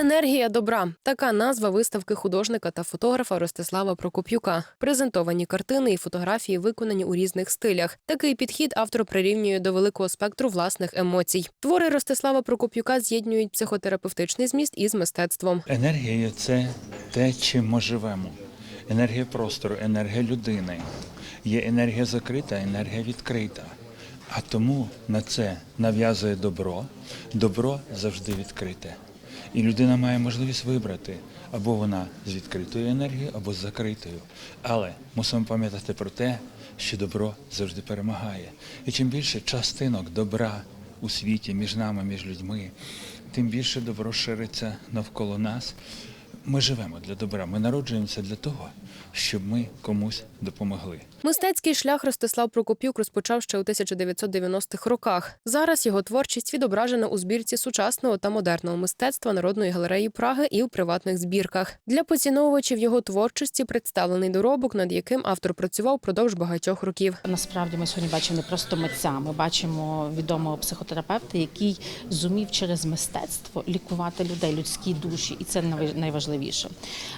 Енергія добра така назва виставки художника та фотографа Ростислава Прокоп'юка. Презентовані картини і фотографії виконані у різних стилях. Такий підхід автор прирівнює до великого спектру власних емоцій. Твори Ростислава Прокоп'юка з'єднують психотерапевтичний зміст із мистецтвом. Енергія це те, чим ми живемо. Енергія простору, енергія людини. Є енергія закрита, енергія відкрита. А тому на це нав'язує добро. Добро завжди відкрите. І людина має можливість вибрати або вона з відкритою енергією, або з закритою. Але мусимо пам'ятати про те, що добро завжди перемагає. І чим більше частинок добра у світі між нами, між людьми, тим більше добро шириться навколо нас. Ми живемо для добра, ми народжуємося для того, щоб ми комусь допомогли. Мистецький шлях Ростислав Прокоп'юк розпочав ще у 1990-х роках. Зараз його творчість відображена у збірці сучасного та модерного мистецтва Народної галереї Праги і у приватних збірках. Для поціновувачів його творчості представлений доробок, над яким автор працював продовж багатьох років. Насправді ми сьогодні бачимо не просто митця, ми бачимо відомого психотерапевта, який зумів через мистецтво лікувати людей, людські душі, і це найваж- найважливіше.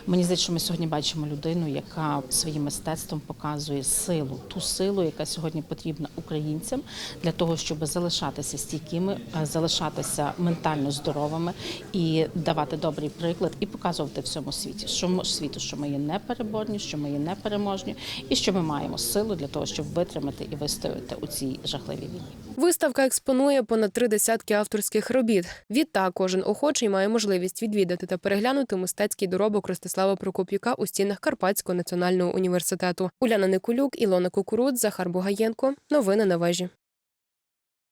Мені здається, що ми сьогодні бачимо людину, яка своїм мистецтвом показує силу, ту силу, яка сьогодні потрібна українцям для того, щоб залишатися стійкими, е, залишатися ментально здоровими і давати добрий приклад, і показувати всьому світі, що ми світу, що ми є непереборні, що ми є непереможні, і що ми маємо силу для того, щоб витримати і вистояти у цій жахливій війні. Виставка експонує понад три десятки авторських робіт. Відтак кожен охочий має можливість відвідати та переглянути мистецький доробок Ростислава Прокоп'юка у стінах Карпатського національного університету. Уляна Никулюк, Ілона Кукурудз, Захар Бугаєнко. Новини на вежі.